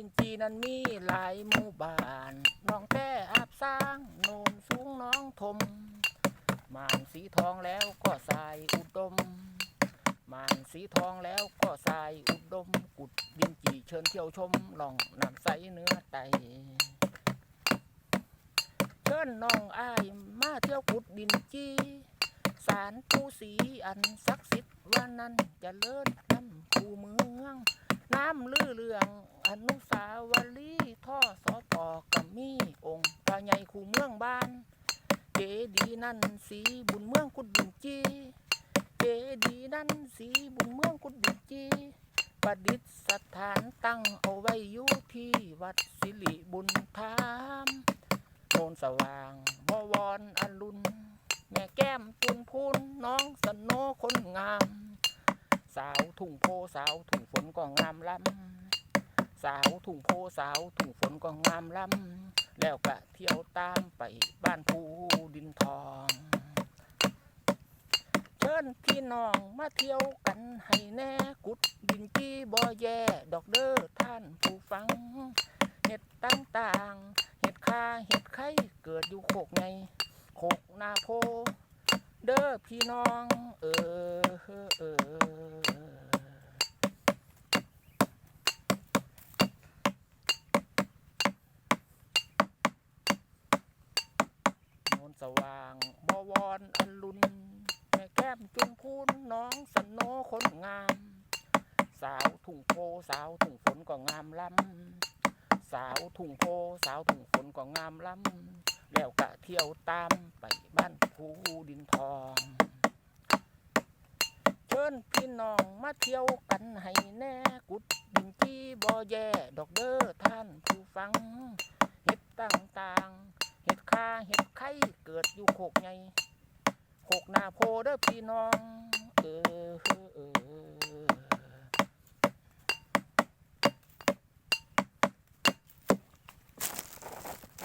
ินจีนั้นมีหลายหมู่บ้านน้องแต่อาบสร้างโนนสูงน้องทมมานสีทองแล้วก็สายอุดมมานสีทองแล้วก็สายอุดม กุดดินจีเชิญเที่ยวชมล่องน้ำใสเนื้อไตเชิญน้องอายมาเที่ยวกุดดินจีสารปูสีอันศักดิ์สิทธิ์วันนั้นจะเลิศน้ำคูเมือง น้ำลือเรืองอนุสาวรีย์ท่อสอต่อกัมีองค์พระใหญ่คูเมือง บ้าน เจดีนั่นสีบุญเมืองกุดดินจีเจดีนั้นสีบุญเมืองกุดดินจีประดิษฐานตั้งเอาไว้อยู่ที่วัดสิริบุญธรรมโนนสว่างบวรอรุณ แม่แก้มตุนพูนน้องสนโนคนงาม สาวทุ่งโพสาวทุ่งฝนก็งามล้ำ สาวทุ่งโพสาวทุ่งฝนก็งามล้ำแล้วก็เที่ยวตามไปบ้านภูดินทอง เชิญพี่น้องมาเที่ยวกันให้แน่กุดดินจี้บ่แย่ดอกเด้อท่านผู้ฟัง เห็ดต่างๆ เห็ดคาเห็ดไข่เกิดอยู่โคกไงโคกนาโพ เด้อพี่น้อง เออเออเออโนสว่างบวรอรุณแม่แก้มจุนพูนน้องสนโนคนงาม สาวทุ่งโพสาวทุ่งฝนก็งามล้ำสาวทุ่งโพสาวทุ่งฝนก็งามล้ำแล้วกะเที่ยวตามไปบ้านภูดินทองเชิญพี่น้องมาเที่ยวกันให้แน่กุดดินจีบ่แย่ดอกเด้อท่านผู้ฟังเห็ดต่างๆเห็ดคาเห็ดไข่เกิดอยู่โคกไงโคกนาโพเด้อพี่น้อง เออเออ